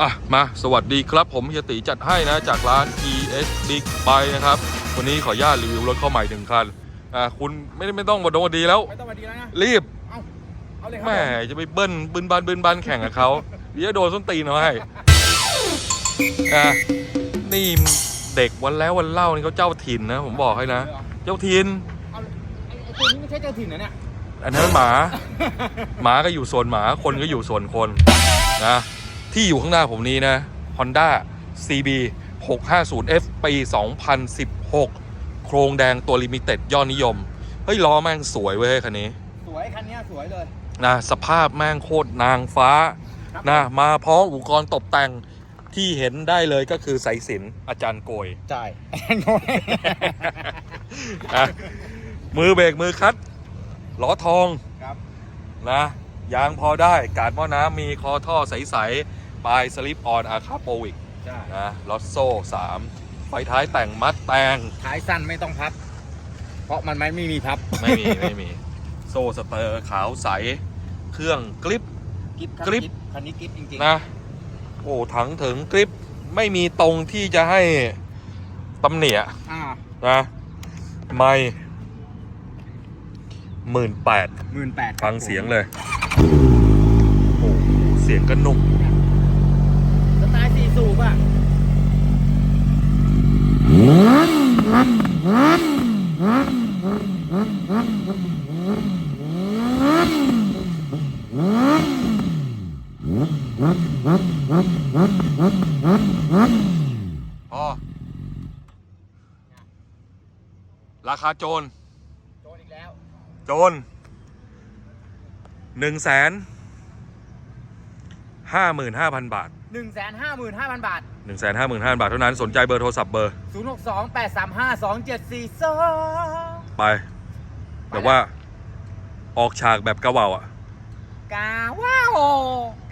อะ มาสวัสดีครับผมเฮียตีจัดให้นะจากร้าน ES Big Bike นะครับ วันนี้ขออนุญาตรีวิวรถเข้าใหม่หนึ่งคัน อะคุณไม่ได้ไม่ต้องมาโดนดีแล้ว ไม่ต้องมาดีแล้วนะ รีบ เอาเอาเลยครัแหม่จะไปเบิ้ลบึนบานบึนบานแข่งกับเขาเดี๋ยวโดนส้นตีนเอาให้อะนี่เด็กวันแล้ววันเล่านี่เขาเจ้าถิ่นนะ ผมบอกให้นะ เจ้าถิ่นเอาไอ้ไอ้ ตัวนี้ไม่ใช่เจ้าถิ่นนะเนี่ย อันนั้นหมา หมาก็อยู่โซนหมา คนก็อยู่โซนคนนะ ที่อยู่ข้างหน้าผมนี้นะ Honda CB 650F ปี 2016 โครงแดงตัวลิมิเต็ดยอดนิยม เฮ้ยล้อแม่งสวยเว้ยคันนี้ สวยคันเนี้ยสวยเลย นะ สภาพแม่งโคตรนางฟ้าครับนะ มาพร้อมอุปกรณ์ตกแต่งที่เห็นได้เลยก็คือสายสิญจนอาจารย์โกย ใช่อะ มือเบรกมือคัดล้อทองครับนะยางพอได้กาดหม้อน้ำมีคอท่อใส ๆ ปลายสลิปออนอาคาโปวิกใช่นะลอตโซ่3ไฟท้ายแต่งมัดแตงท้ายสั้นไม่ต้องพับ เพราะมันไม่ไม่มีพับ ไม่มี ไม่มี โซ่สเตอร์ขาวใส เครื่องกริป กิฟครับกริปคันนี้กิฟจริงนะ โอ้ถังถึงกริปไม่มีตรงที่จะให้ตำเหนียๆอ่านะไม่ หมื่นแปดหมื่นแปดฟังเสียงเลย โอ้เสียงก็นุ่มสไตล์สี่สูบอะพอราคาโจรโจนอีกแล้ว โจรหนึ่งแสนห้าหมื่นห้าพันบาทหนึ่งแสนห้าหมื่นห้าพันบาท หนึ่งแสนห้าหมื่นห้าพันบาทเท่านั้นสนใจเบอร์โทรศัพท์เบอร์ศูนย์หกสองแปดสามห้าสองเจ็ดสี่สองไป แบบว่าออกฉากแบบกระเหว่าอะ กาว้าวกาว้าว